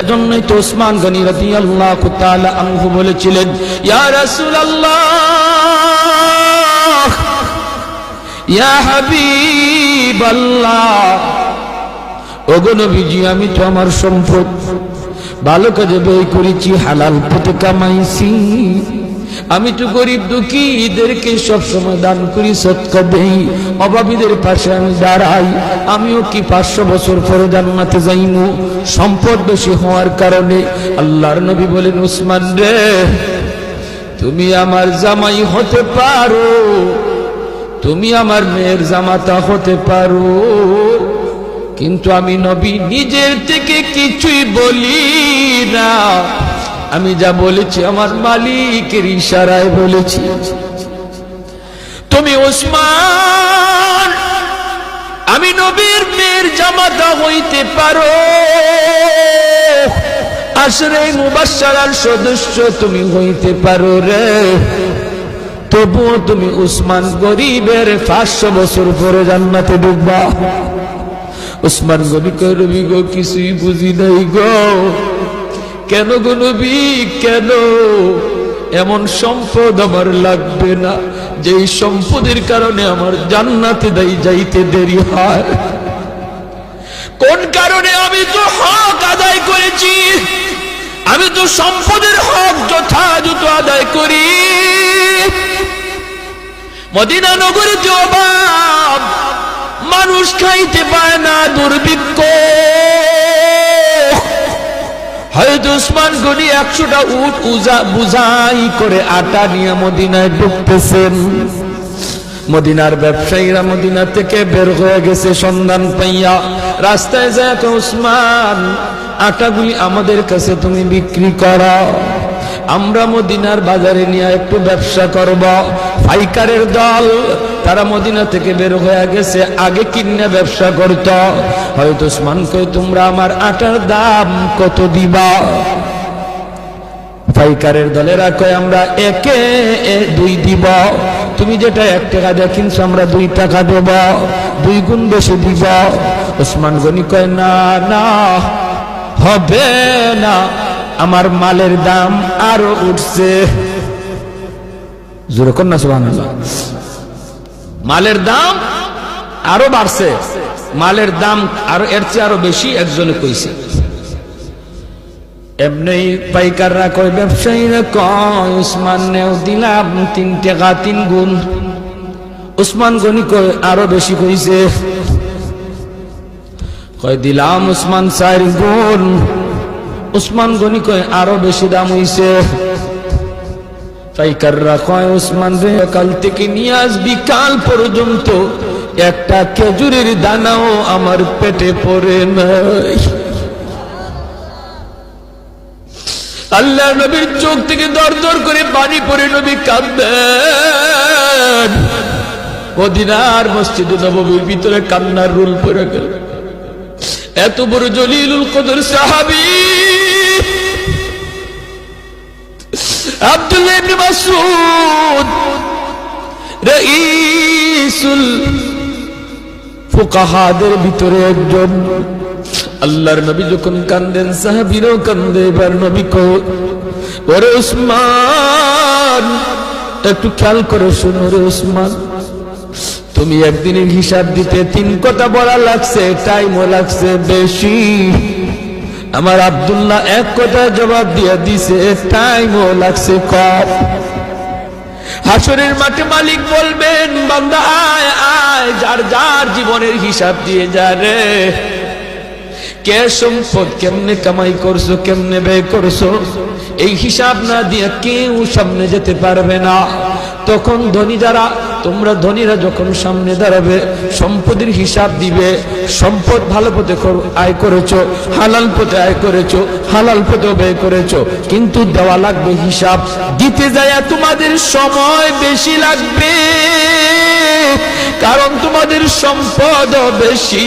এজন্যই তো ওসমান গনি আল্লাহ তাআলা আনহু বলেছিলেন, ইয়া রাসূলুল্লাহ, ইয়া নবীজি, আমি তো আমার সম্পদ, ভালো কাজে ব্যয় করেছি, হালাল পথে কামাইছি। আমি তো গরিব দুঃখী এদেরকে সবসময় দান করি সৎকা দেই। অভাবীদের পাশে আমি দাঁড়াই, আমিও কি পাঁচশো বছর পরে জান্নাতে যাইমু? সম্পদ বেশি হওয়ার কারণে আল্লাহর নবী বলেন উসমান রে, তুমি আমার জামাই হতে পারো, তুমি আমার মেয়ের জামাতা হতে পারো। কিন্তু আমি নবী নিজের থেকে কিছুই বলি না। আমি যা বলেছি আমার মালিকের ইশারায় বলেছি। তুমি ওসমান, আমি নবীর মেয়ের জামাতা হইতে পারো। আশরে মুবাসার সদস্য তুমি হইতে পারো রে। তবুও তুমি উসমান গরিবের পাঁচশো বছর পরে জান্নাতে ডুববা। উসমান গনি করবি গো, কিছুই বুঝি নাই গো। কেন গো নবী, কেন? এমন সম্পদ আমার লাগবে না, যেই সম্পদের কারণে আমার জান্নাতে দেয় যাইতে দেরি হয়। কোন কারণে আমি তো হক আদায় করেছি? আমি তো সম্পদের হক যথাযথ আদায় করি। মদিনা নগরে যে অভাব, মানুষ খাইতে পায় না দুর্ভিক্ষ। হয়তো উসমান গনি একশোটা উট উজা বুঝাই করে আটা নিয়ে মদিনায় ঢুকতেছেন। মদিনার ব্যবসায়ীরা মদিনা থেকে বের হয়ে গেছে, সন্ধান পাইয়া রাস্তায় যায় উসমান, আটাগুলি আমাদের কাছে তুমি বিক্রি করো। আমরা মদিনার বাজারে নিয়ে একটু ব্যবসা করব। পাইকারের দল তারা মদিনা থেকে বের হয়ে গেছে, আগে কিনে ব্যবসা করত। হয়তো উসমান কই, তোমরা আমার আটার দাম কত দিবা? পাইকারের দলেরা কয়, আমরা একে দুই দিব। তুমি যেটা এক টাকা দিয়ে কিনছো, আমরা দুই টাকা দেব। দুই গুণ বেশি দিব। ওসমান গনি কয়, না না, হবে না। আমার মালের দাম আরও উঠছে। জোরে না সুবহানাল্লাহ। মালের দাম আরও বাড়ছে। মালের দাম আরও এর চেয়ে আরও বেশি একজনে কইছে। এমনি পাইকাররা কয়, ব্যবসায়ীরা কয়, উসমান নেও দিলাম তিন টাকা, তিন গুণ। উসমান গনি কয়, আরও বেশি কইছে। কয়, দিলাম উসমান চার গুণ। উসমান গনি কয়, আরও বেশি দাম হইছে। পাইকাররা কয়, উসমান রে, কাল থেকে নিয়ে আসবি, কাল পর্যন্ত একটা খেজুরের দানাও আমার পেটে পড়ে নাই। আল্লাহ নবীর চোখ থেকে দর দর করে পানি পড়ে নবী কান্দেন মদিনার মসজিদে নবীর ভিতরে কান্নার রুল পড়ে গেল। এত বড় জলিলুল কদর সাহাবী। আব্দুল্লাহ ইবনে মাসউদ ফুকাহাদের ভিতরে একজন। আল্লাহর নবী যখন কান্দেন, সাহাবীরাও কান্দে, এবার নবী কো উসমান একটু খেয়াল করে শুনো রে উসমান। তুমি একদিনের হিসাব দিতে তিন কথা বলা লাগছে টাইমও লাগছে বেশি। আমার আব্দুল্লাহ এক কথা জবাব দিয়ে দিছে টাইমও লাগছে কম। হাসরের মাঠে মালিক বলবেন, বান্দা, আয় আয়, যার যার জীবনের হিসাব দিয়ে যা রে। কে সম্পদ কেমনে কামাই করছ, কেমনে ব্যয় করছ? এই হিসাব না দিয়ে কেউ সামনে যেতে পারবে না। তখন ধনী যারা তোমরা ধনীরা যখন সামনে দাঁড়াবে, সম্পদের হিসাব দিবে, সম্পদ ভালো পথে আয় করেছ, হালাল পথে আয় করেছ, হালাল পথে ব্যয় করেছ, কিন্তু দেওয়া লাগবে হিসাব। দিতে যায় তোমাদের সময় বেশি লাগবে, কারণ তোমাদের সম্পদ বেশি।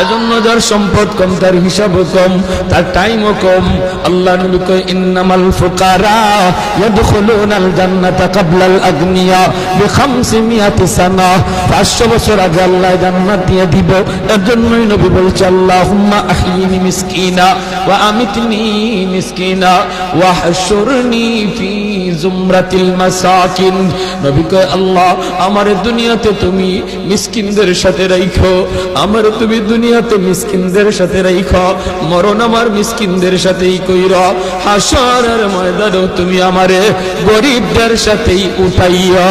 এজন্য যার সম্পদ কম, তার হিসাব কম, তার টাইমও কম। আল্লাহ ইন্নামাল ফুকারা ইয়াদখুলুনাল জান্নাতা ক্বাবলাল আগনিয়া সানা। 500 বছর আগে আল্লাহ জান্নাত দিয়ে দিব। এজন্যই নবী বলছে, আল্লাহুম্মা আহইনি মিসকিনা ওয়া আমিতনি মিসকিনা ওয়া হাশুরনি ফি জুমরাতিল মাসাকিন। নবী কয়, আল্লাহ, আমার দুনিয়াতে তুমি মিসকিনদের সাথে রাখো আমার তুমি দুনিয়াতে মিসকিনদের সাথে রাইখ, মরণ আমার মিসকিনদের সাথেই কইর, হাসরের ময়দানেও তুমি আমারে গরিবদের সাথেই উঠাইয়া।